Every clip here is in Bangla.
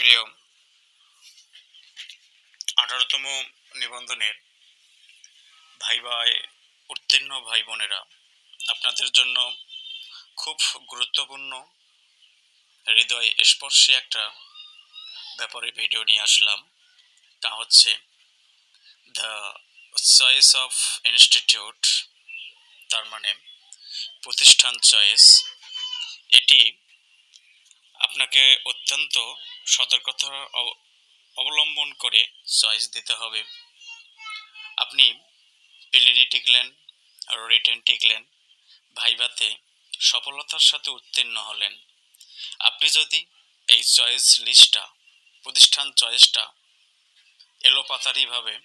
প্রিয় আঠারোতম নিবন্ধনের ভাই ভাই উত্তীর্ণ ভাই বোনেরা আপনাদের জন্য খুব গুরুত্বপূর্ণ, হৃদয় স্পর্শী একটা ব্যাপারে ভিডিও নিয়ে আসলাম। তা হচ্ছে দ্য চয়েস অফ ইনস্টিটিউট, তার মানে প্রতিষ্ঠান চয়েস। এটি আপনাকে অত্যন্ত সতর্কতা অব- অবলম্বন করে চয়েস দিতে হবে। আপনি পিলিডি টিকলেন রিটেন টিকলেন ভাইভাতে সফলতার সাথে উত্তীর্ণ হলেন। আপনি যদি এই চয়েস লিস্টটা প্রতিষ্ঠান চয়েসটা এলোপাতারিভাবে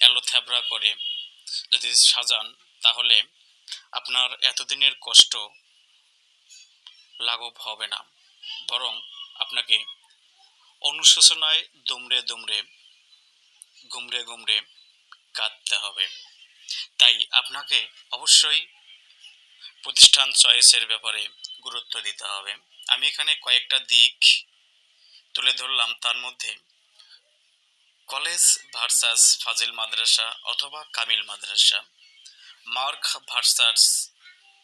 এলোথ্যাবরা করে যদি সাজান, তাহলে আপনার এতদিনের কষ্ট লাঘব হবে না। বরং আপনাকে অনুশোচনায় দুমড়ে দুমড়ে, গুমড়ে গুমড়ে কাঁদতে হবে। তাই আপনাকে অবশ্যই প্রতিষ্ঠান চয়েসের ব্যাপারে গুরুত্ব দিতে হবে। আমি এখানে কয়েকটা দিক তুলে ধরলাম। তার মধ্যে কলেজ ভার্সাস ফাজিল মাদ্রাসা অথবা কামিল মাদ্রাসা, মার্ক ভার্সাস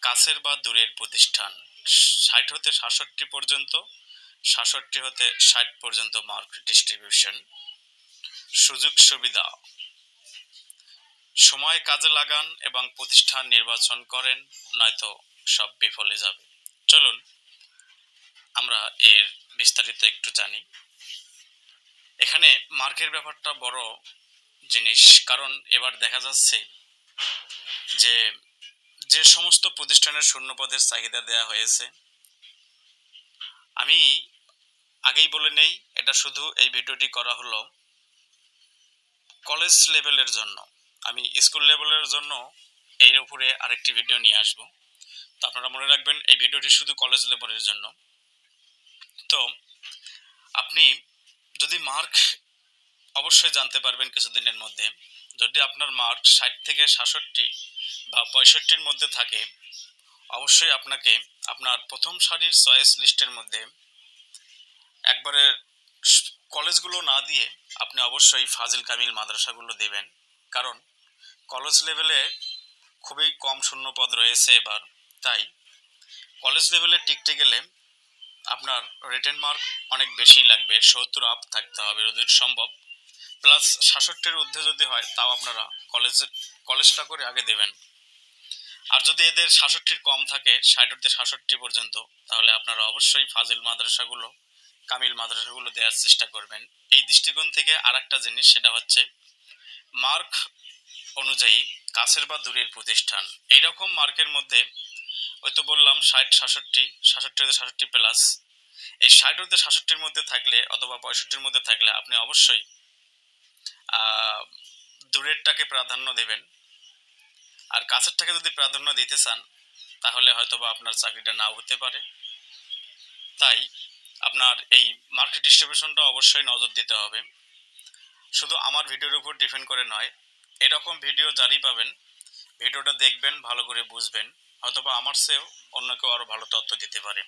কাছের বা দূরের প্রতিষ্ঠান, ষাট হতে সাতষট্টি পর্যন্ত সাতষট্টি হতে ষাট পর্যন্ত মার্ক ডিস্ট্রিবিউশন সুযোগ সুবিধা। সময় কাজে লাগান এবং প্রতিষ্ঠান নির্বাচন করেন, নয়তো সব বিফলে যাবে। চলুন, আমরা এর বিস্তারিত একটু জানি। এখানে মার্কের ব্যাপারটা বড় জিনিস, কারণ এবার দেখা যাচ্ছে যে যে সমস্ত প্রতিষ্ঠানের শূন্যপদের চাহিদা দেওয়া হয়েছে, আমি আগেই বলে নেই, এটা শুধু এই ভিডিওটি করা হলো কলেজ লেভেলের জন্য। আমি স্কুল লেভেলের জন্য এর উপরে আরেকটি ভিডিও নিয়ে আসব। তো আপনারা মনে রাখবেন, এই ভিডিওটি শুধু কলেজ লেভেলের জন্য। তো আপনি যদি মার্ক অবশ্যই জানতে পারবেন কিছুদিনের মধ্যে। যদি আপনার মার্ক ষাট থেকে সাতষট্টি বা পঁয়ষট্টির মধ্যে থাকে, অবশ্যই আপনাকে আপনার প্রথম সারির চয়েস লিস্টের মধ্যে একবারে কলেজগুলো না দিয়ে আপনি অবশ্যই ফাজিল কামিল মাদ্রাসাগুলো দেবেন। কারণ কলেজ লেভেলে খুবই কম শূন্যপদ রয়েছে এবার। তাই কলেজ লেভেলে টিকতে গেলে আপনার রিটেন মার্ক অনেক বেশি লাগবে, সত্তর আপ থাকতে হবে যদি সম্ভব। প্লাস সাতষট্টির ঊর্ধ্বে যদি হয়, তাও আপনারা কলেজ, কলেজটা করে আগে দেবেন। আর যদি এদের সাতষট্টির কম থাকে, ষাট হতে সাতষট্টি পর্যন্ত, তাহলে আপনারা অবশ্যই ফাজিল মাদ্রাসাগুলো কামিল মাদ্রাসাগুলো দেওয়ার চেষ্টা করবেন। এই দৃষ্টিকোণ থেকে আর জিনিস, সেটা হচ্ছে মার্ক অনুযায়ী কাছের বা দূরের প্রতিষ্ঠান। এইরকম মার্কের মধ্যে, ওই তো বললাম ষাট, সাতষট্টি সাতষট্টি হতে সাতষট্টি প্লাস। এই ষাট হতে সাতষট্টির মধ্যে থাকলে অথবা পঁয়ষট্টির মধ্যে থাকলে আপনি অবশ্যই দূরেরটাকে প্রাধান্য দেবেন। আর কাছেরটাকে যদি প্রাধান্য দিতে চান, তাহলে হয়তো বা আপনার চাকরিটা নাও হতে পারে। তাই আপনার এই মার্কেট ডিস্ট্রিবিউশনটা অবশ্যই নজর দিতে হবে। শুধু আমার ভিডিওর উপর ডিপেন্ড করে নয়, এরকম ভিডিও জারি পাবেন ভিডিওটা দেখবেন, ভালো করে বুঝবেন অথবা আমার চেয়েও অন্য কেউ আরও ভালো তথ্য দিতে পারে।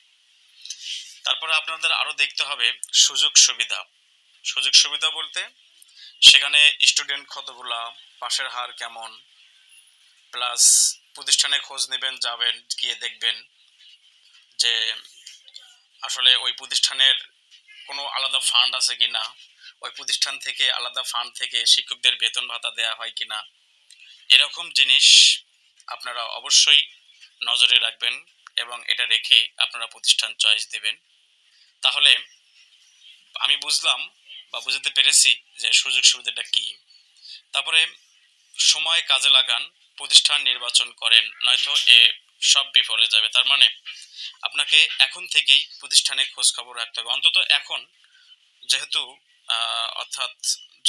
তারপরে আপনাদের আরও দেখতে হবে সুযোগ সুবিধা। সুযোগ সুবিধা বলতে সেখানে স্টুডেন্ট কতগুলা, পাশের হার কেমন প্লাস প্রতিষ্ঠানে খোঁজ নেবেন, যাবেন, গিয়ে দেখবেন যে আসলে ওই প্রতিষ্ঠানের কোনো আলাদা ফান্ড আছে কি না ওই প্রতিষ্ঠান থেকে আলাদা ফান্ড থেকে শিক্ষকদের বেতন ভাতা দেওয়া হয় কি না এরকম জিনিস আপনারা অবশ্যই নজরে রাখবেন এবং এটা রেখে আপনারা প্রতিষ্ঠান চয়েস দেবেন। তাহলে আমি বুঝলাম বা বুঝতে পেরেছি যে সুযোগ সুবিধাটা কী। তারপরে সময় কাজে লাগান, প্রতিষ্ঠান নির্বাচন করেন, নয়তো এ সব বিফলে যাবে। তার মানে আপনাকে এখন থেকেই প্রতিষ্ঠানে খোঁজ খবর রাখতে হবে। অন্তত এখন, যেহেতু অর্থাৎ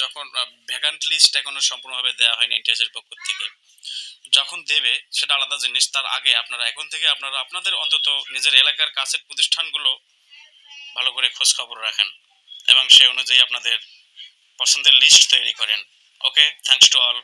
যখন ভ্যাকান্ট লিস্ট এখনও সম্পূর্ণভাবে দেওয়া হয়নি এনটিএসের পক্ষ থেকে, যখন দেবে সেটা আলাদা জিনিস, তার আগে আপনারা এখন থেকে আপনারা, আপনাদের অন্তত নিজের এলাকার কাছের প্রতিষ্ঠানগুলো ভালো করে খোঁজ খবর রাখেন এবং সেই অনুযায়ী আপনাদের পছন্দের লিস্ট তৈরি করেন। Okay thanks to all